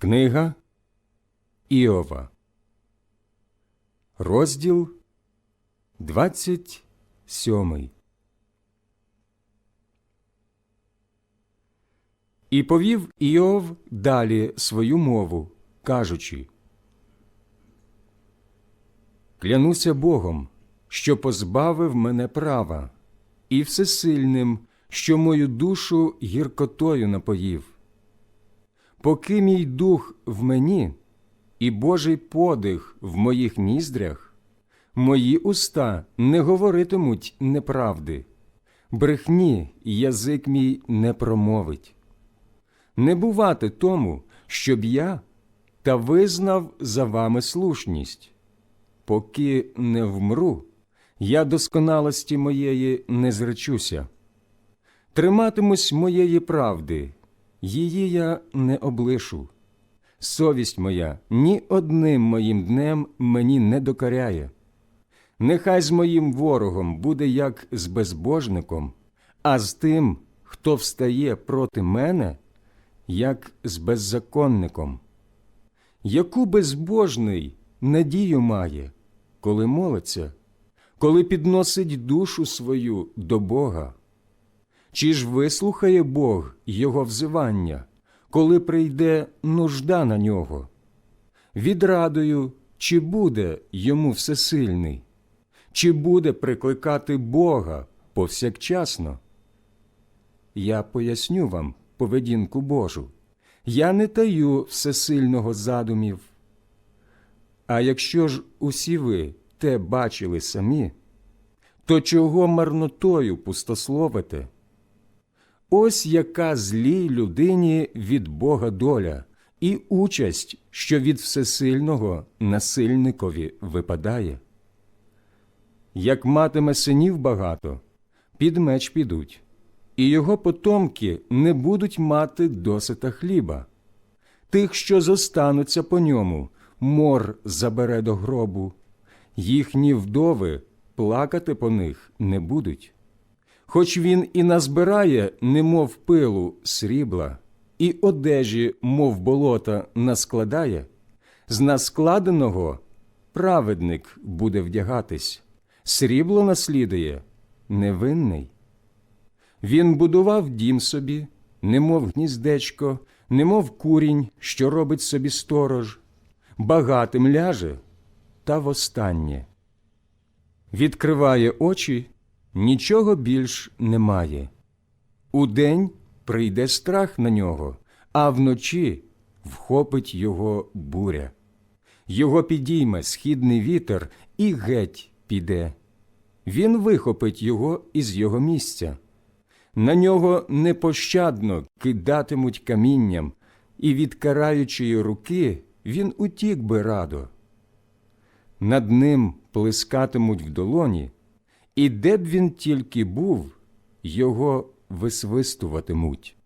Книга Іова, розділ 27. І повів Іов далі свою мову, кажучи Клянуся Богом, що позбавив мене права, і всесильним, що мою душу гіркотою напоїв. Поки мій дух в мені і Божий подих в моїх ніздрях, мої уста не говоритимуть неправди, брехні язик мій не промовить. Не бувати тому, щоб я та визнав за вами слушність. Поки не вмру, я досконалості моєї не зречуся. Триматимусь моєї правди, її я не облишу. Совість моя ні одним моїм днем мені не докаряє. Нехай з моїм ворогом буде як з безбожником, а з тим, хто встає проти мене, як з беззаконником. Яку безбожний надію має, коли молиться, коли підносить душу свою до Бога? Чи ж вислухає Бог Його взивання, коли прийде нужда на нього? Відрадою, чи буде йому всесильний, чи буде прикликати Бога повсякчасно? Я поясню вам поведінку Божу. Я не таю всесильного задумів. А якщо ж усі ви те бачили самі, то чого марнотою пустословите? Ось яка злій людині від Бога доля і участь, що від всесильного насильникові випадає. Як матиме синів багато, під меч підуть, і його потомки не будуть мати досита хліба. Тих, що зостануться по ньому, мор забере до гробу, їхні вдови плакати по них не будуть. Хоч він і назбирає, немов пилу, срібла, і одежі, мов болота, наскладає, з наскладеного праведник буде вдягатись, срібло наслідує невинний. Він будував дім собі, немов гніздечко, немов курінь, що робить собі сторож, багатим ляже та востаннє. Відкриває очі, нічого більш немає. Удень прийде страх на нього, а вночі вхопить його буря. Його підійме східний вітер і геть піде. Він вихопить його із його місця. На нього непощадно кидатимуть камінням, і від караючої руки він утік би радо. Над ним плескатимуть в долоні, і де б він тільки був, його висвистуватимуть.